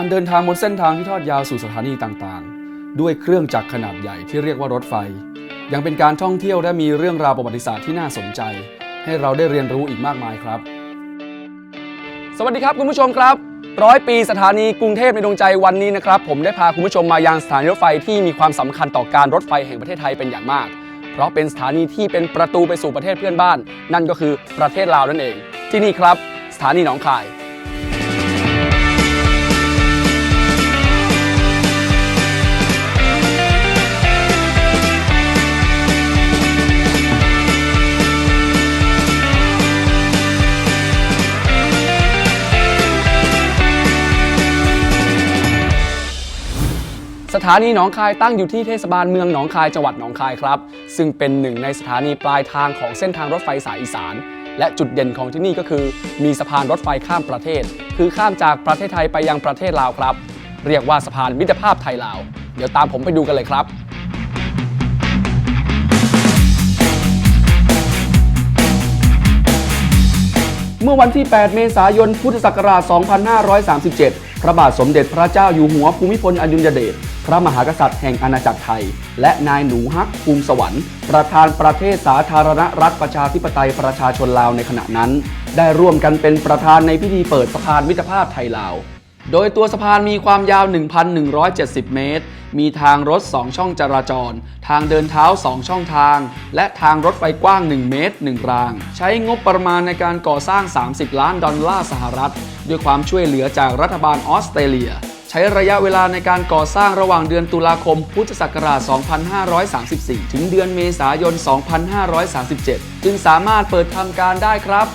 การเดินทางบนเส้นทางที่ทอดยาวสู่สถานีต่างๆ ด้วยเครื่องจักรขนาดใหญ่ที่เรียกว่ารถไฟ ยังเป็นการท่องเที่ยวและมีเรื่องราวประวัติศาสตร์ที่น่าสนใจ ให้เราได้เรียนรู้อีกมากมายครับ สวัสดีครับคุณผู้ชมครับร้อยปีสถานีกรุงเทพในดวงใจวันนี้นะครับผมได้พาคุณผู้ชมมายังสถานีรถไฟที่มีความสำคัญต่อการรถไฟแห่งประเทศไทยเป็นอย่างมาก เพราะเป็นสถานีที่เป็นประตูไปสู่ประเทศเพื่อนบ้าน นั่นก็คือประเทศลาวนั่นเอง ที่นี่ครับ สถานีหนองคาย สถานีหนองคายตั้งอยู่ที่เทศบาลเมืองหนองคายจังหวัดหนองคายครับ ซึ่งเป็นหนึ่งในสถานีปลายทางของเส้นทางรถไฟสายอีสาน และจุดเด่นของที่นี่ก็คือ มีสะพานรถไฟข้ามประเทศ คือข้ามจากประเทศไทยไปยังประเทศลาวครับ เรียกว่าสะพานมิตรภาพไทยลาว เดี๋ยวตามผมไปดูกันเลยครับเมื่อวันที่ 8 เมษายน พุทธศักราช 2537 พระบาทสมเด็จพระเจ้าอยู่หัวภูมิพลอดุลยเดช พระมหากษัตริย์แห่งอาณาจักรไทย และนายหนูฮักภูมิสวรรค์ ประธานประเทศสาธารณรัฐประชาธิปไตยประชาชนลาวในขณะนั้น ได้ร่วมกันเป็นประธานในพิธีเปิดสะพานมิตรภาพไทยลาว โดยตัวสะพานมีความยาว 1,170 เมตร มีทางรถ 2 ช่องจราจร ทางเดินเท้า 2 ช่องทาง และทางรถไฟกว้าง 1 เมตร 1 ราง ใช้งบประมาณในการก่อสร้าง 30 ล้านดอลลาร์สหรัฐ ด้วยความช่วยเหลือจากรัฐบาลออสเตรเลีย ใช้ระยะเวลาในการก่อสร้างระหว่างเดือนตุลาคม พุทธศักราช 2534 ถึงเดือนเมษายน 2537 จึงสามารถเปิดทำการได้ครับ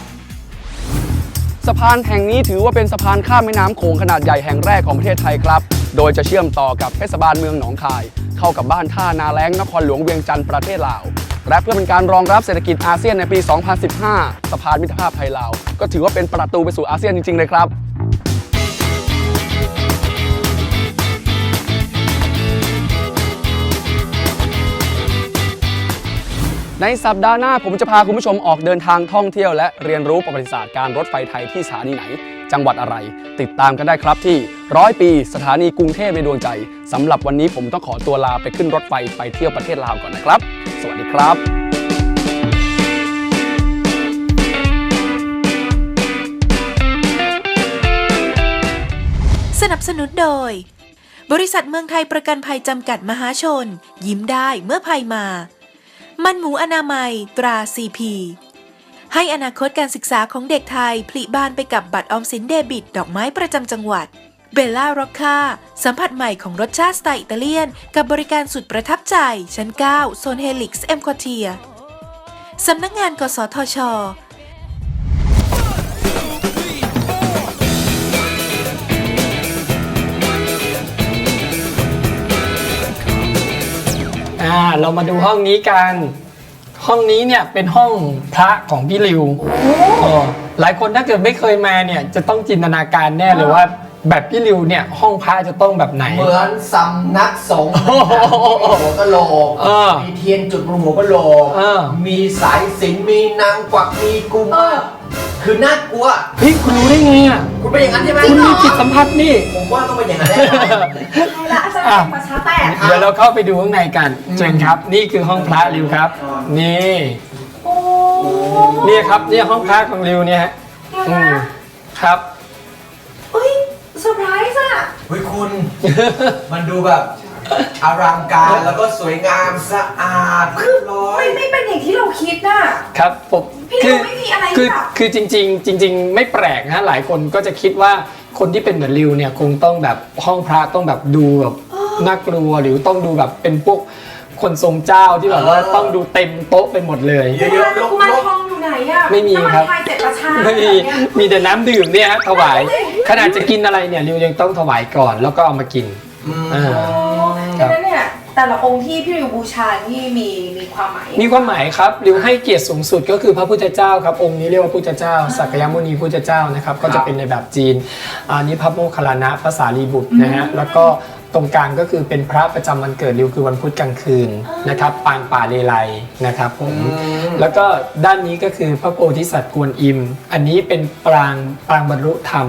สะพานแห่งนี้ถือว่าเป็นสะพานข้ามแม่น้ำโขงขนาดใหญ่แห่งแรกของประเทศไทยครับ โดยจะเชื่อมต่อกับเทศบาลเมืองหนองคาย เข้ากับบ้านท่านาแล้งนครหลวงเวียงจันทร์ประเทศลาวและเพื่อเป็นการรองรับเศรษฐกิจอาเซียนในปี 2015 สะพานมิตรภาพไทยลาว ก็ถือว่าเป็นประตูไปสู่อาเซียนจริง ๆ เลยครับ ในสัปดาห์หน้าผมจะพาคุณผู้ชมออกเดินทางท่องเที่ยว และเรียนรู้ประวัติศาสตร์การรถไฟไทยที่สถานีไหน จังหวัดอะไร ติดตามกันได้ครับที่ร้อยปีสถานีกรุงเทพในดวงใจสำหรับวันนี้ผมต้องขอตัวลาไปขึ้นรถไฟไปเที่ยวประเทศลาวก่อนนะครับ สวัสดีครับสนับสนุนโดย บริษัทเมืองไทยประกันภัยจำกัดมหาชน ยิ้มได้เมื่อภัยมา มันหมูอนามัยตรา CP ให้อนาคตการศึกษาของเด็กไทย ผลิบานไปกับบัตรออมสินเดบิต ดอกไม้ประจำจังหวัด เบลล่าร็อกคาสัมผัสใหม่ของรสชาติสไตล์อิตาเลียน กับบริการสุดประทับใจ ชั้น 9 โซนเฮลิกซ์เอ็มควอเทียสำนักงานกสทชาเรามาดูห้องนี้กัน ห้องนี้เนี่ยเป็นห้องพระของพี่ริวเออหลายคนถ้าเกิดไม่เคยมาเนี่ยจะต้องจินตนาการแน่เลยว่า แบบพี่ริวเนี่ยห้องพระจะต้องแบบไหน เหมือนสำนักสงฆ์โอ้โหหัวกะโหลกเออมีเทียนจุดบนหัวกะโหลกเออ มีสายสิญจนมีนางกวักมีกุมาร คือน่ากลัว เฮ้ยคุณรู้ได้ไงอะคุณเป็นอย่างนั้นใช่ไหมคุณมีจิตสัมผัสนี่ ผมว่าต้องเป็นอย่างนั้นแน่นอนละอาจารอะย์ประชาแตกเดี๋ยวเราเข้าไปดูข้างในกันเชิญครับ นี่คือห้องพระริวครับ นี่โอ้นี่ครับนี่ห้องพระของริวเนี่ยฮะอืมครับเฮ้ยเซอร์ไพรส์อะเฮ้ยคุณ มันดูแบบ อลังการแล้วก็สวยงามสะอาดเรียบร้อย ไม่ไม่เป็นอย่างที่เราคิดน่ะ ครับผมพี่ริวไม่มีอะไรคือแบบคือจริง ๆ จริง ๆ ไม่แปลกนะหลายคนก็จะคิดว่าคนที่เป็นเหมือนริวเนี่ยคงต้องแบบห้องพระต้องแบบดูแบบน่ากลัวหรือต้องดูแบบเป็นพวกคนทรงเจ้าที่แบบว่าเออ ต้องดูเต็มโต๊ะไปหมดเลย เยอะๆลกุกมารๆทองอยู่ไหนอะไม่มีครับ น้ำนพายเจ็ดประชาไม่มีแบบเนี้ย มีแต่น้ำดื่มเนี่ยฮะถวาย ขนาดจะกินอะไรเนี่ยริวยังต้องถวายก่อนแล้วก็เอามากินอืมอ่า อ๋อ ครับดังนั้นเนี่ยแต่ละองค์ที่พี่ริวบูชาที่มีมีความหมายมีความหมายครับริวให้เกียรติสูงสุดก็คือพระพุทธเจ้าครับองค์นี้เรียกว่าพุทธเจ้าสักยมุนีพุทธเจ้านะครับก็จะเป็นในแบบจีนอันนี้พระโมคคัลลานะพระสารีบุตรนะฮะแล้วก็ตรงกลางก็คือเป็นพระประจำวันเกิดริวคือวันพุธกลางคืนนะครับปางป่าเลไลนะครับผมแล้วก็ด้านนี้ก็คือพระโพธิสัตว์กวนอิม อันนี้เป็นปรางปรางบรรลุธรรม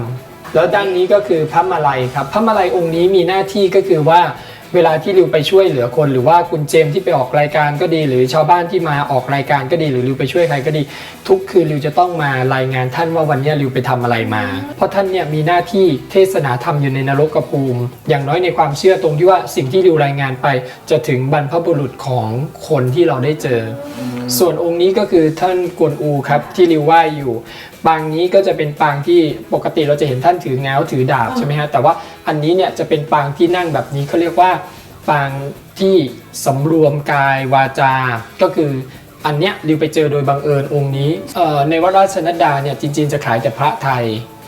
แล้วด้านนี้ก็คือพระมาลัยครับพระมาลัยองค์นี้มีหน้าที่ก็คือว่า เวลาที่ริวไปช่วยเหลือคนหรือว่าคุณเจมส์ที่ไปออกรายการก็ดี หรือชาวบ้านที่มาออกรายการก็ดี หรือริวไปช่วยใครก็ดี ทุกคืนริวจะต้องมารายงานท่านว่าวันนี้ริวไปทำอะไรมา เพราะท่านเนี่ยมีหน้าที่เทศนาธรรมอยู่ในนรกกระภูมิ อย่างน้อยในความเชื่อตรงที่ว่าสิ่งที่ริวรายงานไป จะถึงบรรพบุรุษของคนที่เราได้เจออส่วนองค์นี้ก็คือท่านกวนอูครับที่ริวไหว้อยู่ ปางนี้ก็จะเป็นปางที่ปกติเราจะเห็นท่านถือแง้วถือดาบใช่ไหมฮะแต่ว่าอันนี้เนี่ยจะเป็นปางที่นั่งแบบนี้เขาเรียกว่าปางที่สำรวมกายวาจา ก็คืออันเนี้ยริวไปเจอโดยบังเอิญองค์นี้เอ่อในวัดราชนัดดาเนี่ยจริงๆจะขายแต่พระไทย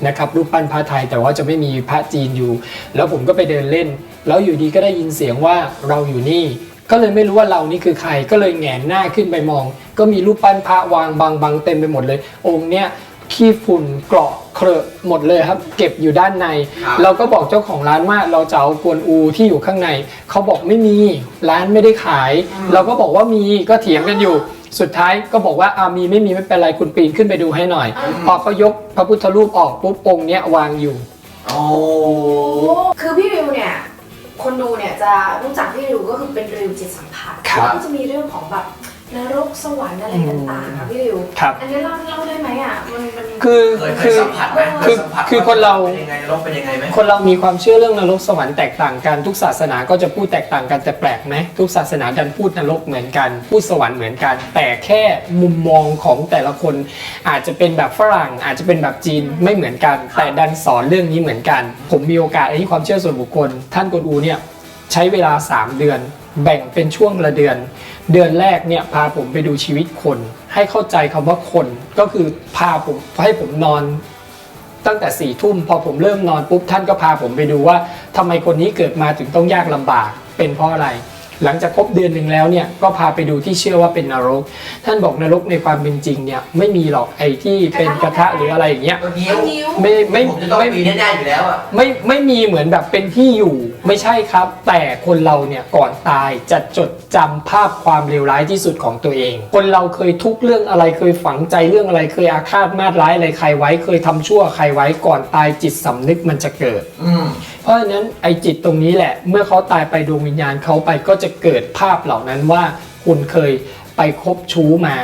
นะครับรูปปั้นพระไทยแต่ว่าจะไม่มีพระจีนอยู่ แล้วผมก็ไปเดินเล่น แล้วอยู่ดีก็ได้ยินเสียงว่าเราอยู่นี่ ก็เลยไม่รู้ว่าเรานี่คือใครก็เลยแหงนหน้าขึ้นไปมอง ก็มีรูปปั้นพระวางบังบังเต็มไปหมดเลย องค์เนี้ย ขี้ฝุ่นเกราะเครอะหมดเลยครับ เก็บอยู่ด้านใน ครับเราก็บอกเจ้าของร้านว่าเราจะเอากวนอูที่อยู่ข้างในเขาบอกไม่มีร้านไม่ได้ขาย เราก็บอกว่ามีก็เถียงกันอยู่ สุดท้ายก็บอกว่าอามีไม่มีไม่เป็นไรคุณปีนขึ้นไปดูให้หน่อยพอเขายกพระพุทธรูปออกปุ๊บองค์เนี้ยวางอยู่ โอ้คือพี่ริวเนี่ย คนดูเนี่ยจะรู้จักพี่ริวก็คือเป็นริวจิตสัมผัสครับ แล้วก็จะมีเรื่องของแบบ นรกสวรรค์อะไรต่างๆค่ะพี่ริวครับ อันนี้เล่าเล่าได้ไหมอะมันมัน คือเคยเคคืยอสัมผัสไหมคือเยสัมผัสคือคนเรา เป็นยังไงนรกเป็นยังไงไหม คนเรามีความเชื่อเรื่องนรกสวรรค์แตกต่างกันทุกศาสนาก็จะพูดแตกต่างกันแต่แปลกไหมทุกศาสนาดันพูดนรกเหมือนกันพูดสวรรค์เหมือนกัน แต่แค่มุมมองของแต่ละคน อาจจะเป็นแบบฝรั่ง อาจจะเป็นแบบจีนไม่เหมือนกัน แต่ดันสอนเรื่องนี้เหมือนกัน ผมมีโอกาสอันนี้ความเชื่อส่วนบุคคล ท่านกวนอูเนี่ยใช้เวลา 3 เดือน แบ่งเป็นช่วงละเดือน เดือนแรกเนี่ยพาผมไปดูชีวิตคน ให้เข้าใจคำว่าคนก็คือพาผมให้ผมนอนตั้งแต่สี่ทุ่มพอผมเริ่มนอนปุ๊บท่านก็พาผมไปดูว่าทำไมคนนี้เกิดมาถึงต้องยากลำบากเป็นเพราะอะไร หลังจากครบเดือนหนึ่งแล้วเนี่ยก็พาไปดูที่เชื่อว่าเป็นนรก ท่านบอกนรกในความเป็นจริงเนี่ยไม่มีหรอกไอ้ที่เป็นกระทะหรืออะไรอย่างเงี้ยก็นิ้วนิ้ว ไม่ไม่ผมจะต้องไม่ปีแน่ๆอยู่แล้วอะ ไม่ไม่มีเหมือนแบบเป็นที่อยู่ไม่ใช่ครับ แต่คนเราเนี่ยก่อนตายจะจดจำภาพความเลวร้ายที่สุดของตัวเอง คนเราเคยทุกข์เรื่องอะไรเคยฝังใจเรื่องอะไรเคยอาฆาตมาดร้ายอะไรใครไว้ เคยทำชั่วใครไว้ก่อนตายจิตสำนึกมันจะเกิด อืมเพ ราะฉะนั้นไอจิตตรงนี้แหละ เมื่อเขาตายไปดวงวิญญาณเขาไปก็จะเกิดภาพเหล่านั้นว่าคุณเคยไปคบชู้มา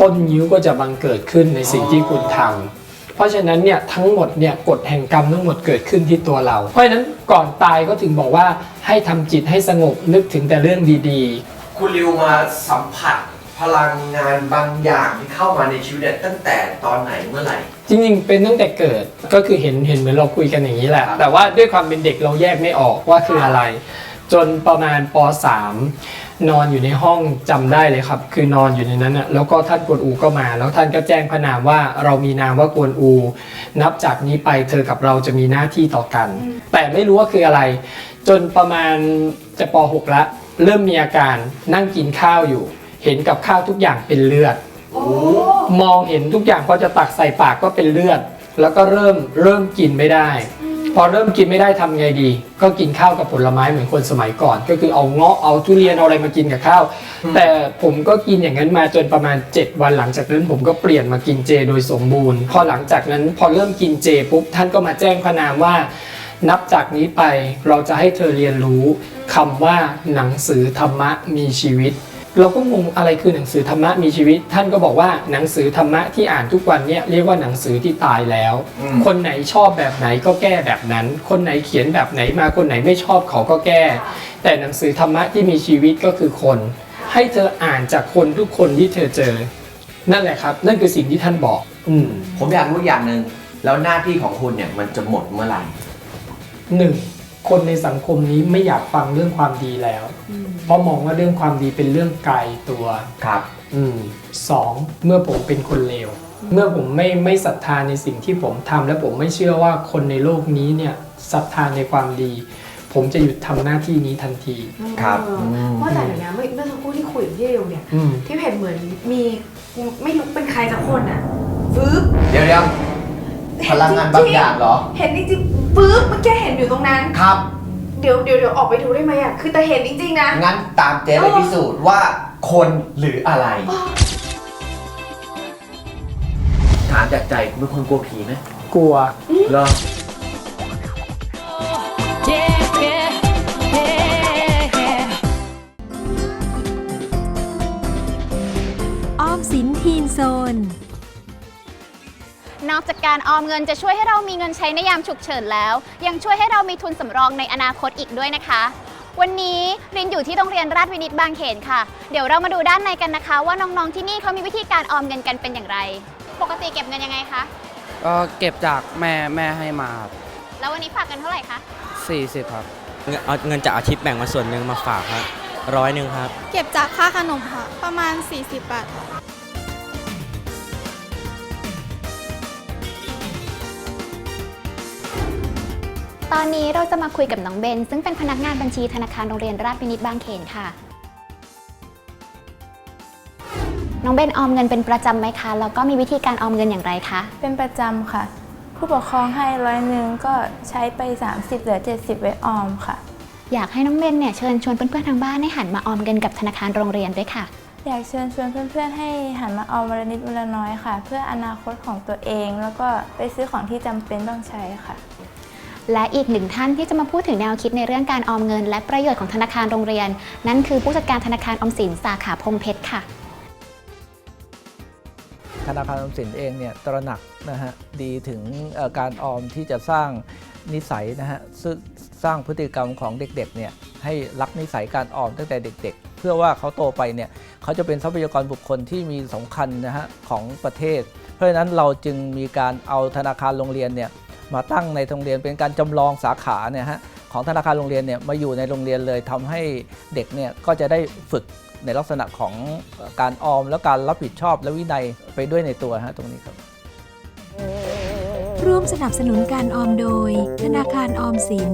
ต้นยิ้วก็จะบังเกิดขึ้นในสิ่งที่คุณทำเพราะฉะนั้นเนี่ยทั้งหมดเนี่ยกฎแห่งกรรมทั้งหมดเกิดขึ้นที่ตัวเรา เพราะฉะนั้นก่อนตายก็ถึงบอกว่าให้ทำจิตให้สงบนึกถึงแต่เรื่องดีๆ คุณริวมาสัมผัส ลังงานบางอย่างที่เข้ามาในชีวิตเนี่ยตั้งแต่ตอนไหนเมื่อไหร่ๆจริงๆ เป็นตั้งแต่เกิดก็คือเห็นเห็นเหมือนเราคุยกันอย่างนี้แหละครับแต่ว่าด้วยความเป็นเด็กเราแยกไม่ออกว่าคืออะไร จนประมาณป .3 นอนอยู่ในห้องจำได้เลยครับ คือนอนอยู่ในนั้นนะแล้วก็ท่านกวนอูก็มา แล้วท่านก็แจ้งพระนามว่าเรามีนามว่ากวนอู นับจากนี้ไปเธอกับเราจะมีหน้าที่ต่อกัน แต่ไม่รู้ว่าคืออะไร จนประมาณจะป .6 ละเริ่มมีอาการนั่งกินข้าวอยู่ เห็นกับข้าวทุกอย่างเป็นเลือด โอ้มองเห็นทุกอย่างพอจะตักใส่ปากก็เป็นเลือด แล้วก็เริ่มเริ่มกินไม่ได้ พอเริ่มกินไม่ได้ทำไงดี ก็กินข้าวกับผลไม้เหมือนคนสมัยก่อน ก็คือเอาเงาะเอาทุเรียนเอาอะไรมากินกับข้าว แต่ผมก็กินอย่างนั้นมาจนประมาณ 7 วันหลังจากนั้นผมก็เปลี่ยนมากินเจโดยสมบูรณ์ พอหลังจากนั้นพอเริ่มกินเจปุ๊บท่านก็มาแจ้งพระนามว่า นับจากนี้ไปเราจะให้เธอเรียนรู้คำว่าหนังสือธรรมะมีชีวิต เราก็งงอะไรคือหนังสือธรรมะมีชีวิต ท่านก็บอกว่าหนังสือธรรมะที่อ่านทุกวันเนี่ยเรียกว่าหนังสือที่ตายแล้ว อืม คนไหนชอบแบบไหนก็แก้แบบนั้น คนไหนเขียนแบบไหนมาคนไหนไม่ชอบเขาก็แก้ แต่หนังสือธรรมะที่มีชีวิตก็คือคน ให้เธออ่านจากคนทุกคนที่เธอเจอ นั่นแหละครับ นั่นคือสิ่งที่ท่านบอก อืมผมอยากรู้อย่างหนึ่งแล้วหน้าที่ของคุณเนี่ยมันจะหมดเมื่อไหร่หนึ่ง คนในสังคมนี้ไม่อยากฟังเรื่องความดีแล้ว เพราะมองว่าเรื่องความดีเป็นเรื่องไกลตัวครับอืมสองเมื่อผมเป็นคนเลวเมื่อผมไม่ไม่ศรัทธาในสิ่งที่ผมทำและผมไม่เชื่อว่าคนในโลกนี้เนี่ยศรัทธาในความดี ผมจะหยุดทำหน้าที่นี้ทันทีครับเออเพราะแต่เดี๋ยวนะเมื่อเมื่อสักครู่ที่คุยกับพี่ริวเนี่ยอืมที่เห็นเหมือนมีไม่รู้เป็นใครสักคนอะฟื้บเดี๋ยวเดี๋ยว พลังงานบางอย่างเหรอ เห็นจริงๆปึ๊บเมื่อกี้เห็นอยู่ตรงนั้น ครับ เดี๋ยวเดี๋ยวเดี๋ยวออกไปดูได้ไหมอะ คือแต่เห็นจริงๆนะ งั้นตามเจ๊ไปพิสูจน์ว่าคนหรืออะไร ถามจากใจคุณเป็นคนกลัวผีไหมกลัว เหรอ ออมสินทีนโซน นอกจากการออมเงินจะช่วยให้เรามีเงินใช้ในยามฉุกเฉินแล้ว ยังช่วยให้เรามีทุนสำรองในอนาคตอีกด้วยนะคะ วันนี้รินอยู่ที่โรงเรียนราชวินิตบางเขนค่ะ เดี๋ยวเรามาดูด้านในกันนะคะ ว่าน้องๆที่นี่เขามีวิธีการออมเงินกันเป็นอย่างไร ปกติเก็บเงินยังไงคะ ก็เก็บจากแม่แม่ให้มาครับแล้ววันนี้ฝากกันเท่าไหร่คะ40ครับเอาเงินจากอาทิตย์แบ่งมาส่วนหนึ่งมาฝากครับร้อยหนึ่งครับ เก็บจากค่าขนมค่ะ ประมาณ 40 บาท ตอนนี้เราจะมาคุยกับน้องเบน ซึ่งเป็นพนักงานบัญชีธนาคารโรงเรียนราชวินิตบางเขนค่ะ น้องเบนออมเงินเป็นประจำไหมคะ แล้วก็มีวิธีการออมเงินอย่างไรคะ เป็นประจำค่ะ ผู้ปกครองให้ร้อยหนึ่งก็ใช้ไป 30 เหลือ 70 ไว้ออมค่ะ อยากให้น้องเบนเนี่ยเชิญชวนเพื่อนๆทางบ้านให้หันมาออมเงินกับธนาคารโรงเรียนด้วยค่ะ อยากเชิญชวนเพื่อนๆให้หันมาออมวันละนิดวันละน้อยค่ะ เพื่ออนาคตของตัวเอง แล้วก็ไปซื้อของที่จำเป็นต้องใช้ค่ะ และอีกหนึ่งท่านที่จะมาพูดถึงแนวคิดในเรื่องการออมเงิน และประโยชน์ของธนาคารโรงเรียน นั่นคือผู้จัดการธนาคารออมสินสาขาพงเพชรค่ะ ธนาคารออมสินเองเนี่ยตระหนักนะฮะดีถึงการออมที่จะสร้างนิสัยนะฮะสร้างพฤติกรรมของเด็กๆเนี่ยให้รักนิสัยการออมตั้งแต่เด็ก ๆ เพื่อว่าเขาโตไปเนี่ยเขาจะเป็นทรัพยากรบุคคลที่มีสำคัญนะฮะของประเทศ เพราะฉะนั้นเราจึงมีการเอาธนาคารโรงเรียนเนี่ย มาตั้งในโรงเรียนเป็นการจำลองสาขาเนี่ยฮะของธนาคารโรงเรียนเนี่ยมาอยู่ในโรงเรียนเลยทำให้เด็กเนี่ยก็จะได้ฝึกในลักษณะของการออมและการรับผิดชอบและวินัยไปด้วยในตัวฮะตรงนี้ครับ ร่วมสนับสนุนการออมโดย ธนาคารออมสิน